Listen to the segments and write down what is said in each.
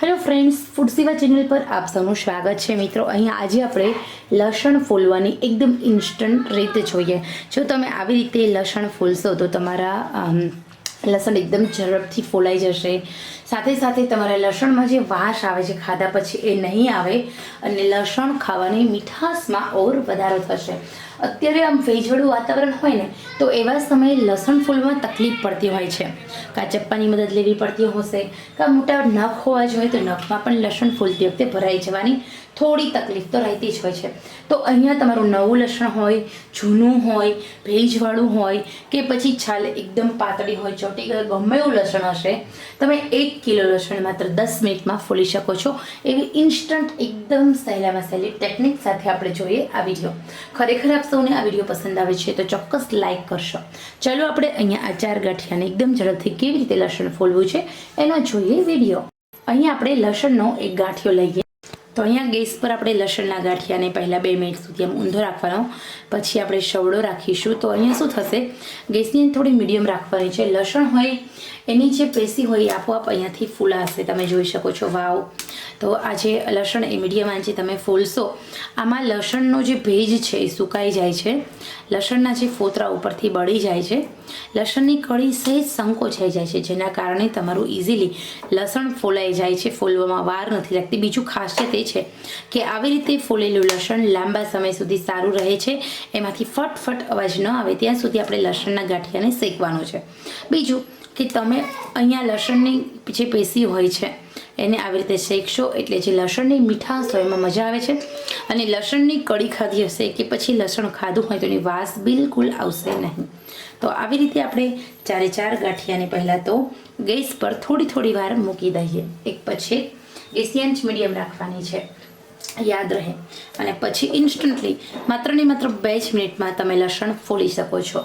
Hello friends, food Seva channel પર આપ સૌનું સ્વાગત છે. મિત્રો અહીં આજે આપણે લસણ ફોલવાની એકદમ ઇન્સ્ટન્ટ રીત જોઈએ. જો તમે આવી રીતે લસણ ફોલશો તો તમારા લસણ એકદમ ઝડપથી ફોલાઈ જશે. સાથે સાથે તમારા લસણમાં જે વાસ આવે છે, ખાધા પછી એ નહીં આવે અને લસણ ખાવાની મીઠાશમાં ઓર વધારો થશે. અત્યારે આમ ભેજવાળું વાતાવરણ હોય ને, તો એવા સમયે લસણ ફૂલમાં તકલીફ પડતી હોય છે. કાં ચપ્પાની મદદ લેવી પડતી હશે, કાં મોટા નખ હોવા જોઈએ, તો નખમાં પણ લસણ ફૂલતી વખતે ભરાઈ જવાની થોડી તકલીફ તો રહેતી જ હોય છે. તો અહીંયા તમારું નવું લસણ હોય, જૂનું હોય ભેજવાળું હોય, કે પછી છાલ એકદમ પાતળી હોય, ચોટી ગઈ ગમે એવું લસણ હશે, તમે એક કિલો લસણ માત્ર દસ મિનિટમાં ફૂલી શકો છો. એવી ઇન્સ્ટન્ટ એકદમ સહેલામાં સહેલી ટેકનિક સાથે આપણે જોઈએ આ વીડિયો ખરેખર આપ સૌને આ વીડિયો પસંદ આવે છે, તો ચોક્કસ લાઇક કરશો. ચાલો આપણે અહીંયા આ ચાર ગાંઠિયાને એકદમ ઝડપથી કેવી રીતે લસણ ફોલવું છે, એનો જોઈએ વીડિયો. અહીંયા આપણે લસણનો એક ગાંઠિયો લઈએ. તો અહીંયા ગેસ પર આપણે લસણના ગાંઠિયાને પહેલાં બે મિનિટ સુધી આમ ઊંધો રાખવાનો. પછી આપણે શવડો રાખીશું. તો અહીંયા શું થશે? ગેસની થોડી મીડિયમ રાખવાની છે. લસણ હોય, એની જે પેશી હોય એ આપોઆપ અહીંયાથી ફૂલાશે. તમે જોઈ શકો છો, વાવ. તો આ જે લસણ એ મીડિયમ આંચે તમે ફોલશો. આમાં લસણનો જે ભેજ છે એ સુકાઈ જાય છે. લસણના જે ફોતરા ઉપરથી બળી જાય છે. લસણની કળી સહેજ સંકોચાઈ જાય છે, જેના કારણે તમારું ઇઝીલી લસણ ફોલાઈ જાય છે. ફોલવામાં વાર નથી લાગતી. બીજું ખાસિયત છે કે આવી રીતે ફૂલેલું લસણ લાંબા સમય સુધી સારું રહે છે. એમાંથી ફટફટ અવાજ ન આવે ત્યાં સુધી આપણે લસણના ગાંઠિયાને શેકવાનું છે. બીજું કે તમે અહીંયા લસણની જે પેશી હોય છે એને આવી રીતે શેકશો એટલે જે લસણની મીઠાશ હોય એમાં મજા આવે છે. અને લસણની કડી ખાધી હશે કે પછી લસણ ખાધું હોય તો એની વાસ બિલકુલ આવશે નહીં. તો આવી રીતે આપણે ચારે ચાર ગાંઠિયાને પહેલાં તો ગેસ પર થોડી થોડી વાર મૂકી દઈએ. એક પછી ગેસની આંચ મીડિયમ રાખવાની છે. યાદ રહે. અને પછી ઇન્સ્ટન્ટલી માત્ર ને માત્ર બે જ મિનિટમાં તમે લસણ ફોલી શકો છો.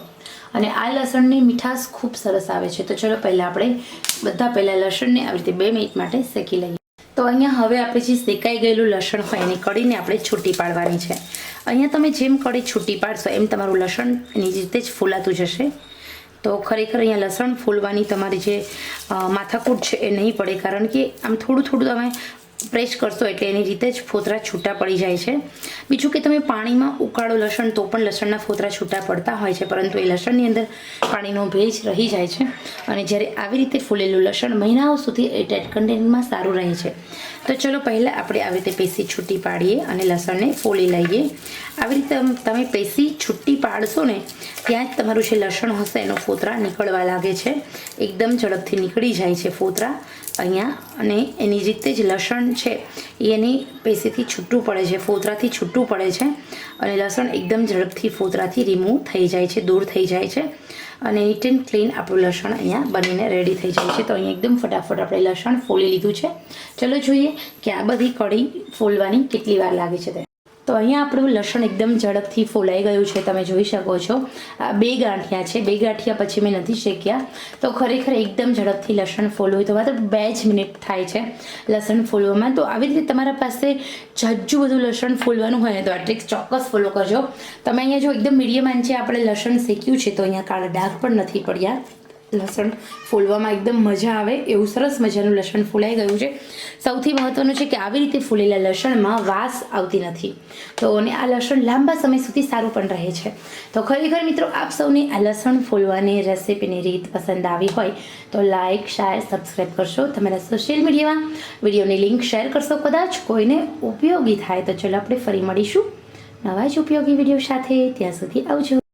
અને આ લસણની મીઠાશ ખૂબ સરસ આવે છે. તો ચલો પહેલાં આપણે બધા પહેલાં લસણને આવી રીતે બે મિનિટ માટે શેકી લઈએ. તો અહીંયા હવે આપણે જે શેકાઈ ગયેલું લસણ હોય એની કડીને આપણે છૂટી પાડવાની છે. અહીંયા તમે જેમ કડી છૂટી પાડશો એમ તમારું લસણ એની રીતે જ ફૂલાતું જશે. તો ખરેખર અહીંયા લસણ ફૂલવાની તમારી જે માથાકૂટ છે એ નહીં પડે, કારણ કે આમ થોડું થોડું તમે પ્રેસ કરશો એટલે એની રીતે જ ફોતરા છૂટા પડી જાય છે. બીજું કે તમે પાણીમાં ઉકાળો લસણ તો પણ લસણના ફોતરા છૂટા પડતા હોય છે, પરંતુ એ લસણની અંદર પાણીનો ભેજ રહી જાય છે. અને જ્યારે આવી રીતે ફૂલેલું લસણ મહિનાઓ સુધી એ ટેટ કન્ટેનમાં સારું રહે છે. તો ચલો પહેલાં આપણે આવી રીતે પેસી છૂટી પાડીએ અને લસણને ફોલી લઈએ. આવી રીતે તમે પેશી છૂટી પાડશો ને, ત્યાં જ તમારું જે લસણ હશે એનો ફોતરા નીકળવા લાગે છે. એકદમ ઝડપથી નીકળી જાય છે ફોતરા અહીંયા અને એની રીતે જ લસણ છે એ એની પેશીથી છૂટું પડે છે, ફોતરાથી છૂટું પડે છે અને લસણ એકદમ ઝડપથી ફોતરાથી રિમૂવ થઈ જાય છે, દૂર થઈ જાય છે. અને નીટ એન્ડ ક્લીન આપણું લસણ અહીંયા બનીને રેડી થઈ જાય છે. તો અહીંયા એકદમ ફટાફટ આપણે લસણ ફોલી લીધું છે. ચલો જોઈએ કે આ બધી કઢી ફોલવાની કેટલી વાર લાગે છે તે તો અહીંયા આપણું લસણ એકદમ ઝડપથી ફોલાઈ ગયું છે, તમે જોઈ શકો છો. આ બે ગાંઠિયા છે, બે ગાંઠિયા પછી મેં નથી શેક્યા. તો ખરેખર એકદમ ઝડપથી લસણ ફોલવું તો માત્ર બે જ મિનિટ થાય છે લસણ ફોલવામાં. તો આવી રીતે તમારા પાસે જજ્જુ બધું લસણ ફોલવાનું હોય ને તો આ ટ્રીક ચોક્કસ ફોલો કરજો. તમે અહીંયા જો એકદમ મીડિયમ આંચે આપણે લસણ શેક્યું છે, તો અહીંયા કાળા ડાઘ પણ નથી પડ્યા. લસણ ફૂલવામાં એકદમ મજા આવે, એવું સરસ મજાનું લસણ ફૂલાઈ ગયું છે. સૌથી મહત્વનું છે કે આવી રીતે ફૂલેલા લસણમાં વાસ આવતી નથી. તો અને આ લસણ લાંબા સમય સુધી સારું પણ રહે છે. તો ખરેખર મિત્રો, આપ સૌને આ લસણ ફૂલવાની રેસીપીની રીત પસંદ આવી હોય, તો લાઇક શેર સબસ્ક્રાઈબ કરશો. તમારા સોશિયલ મીડિયામાં વિડીયોની લિંક શેર કરશો. કદાચ કોઈને ઉપયોગી થાય. તો ચલો આપણે ફરી મળીશું નવા જ ઉપયોગી વીડિયો સાથે. ત્યાં સુધી આવજો.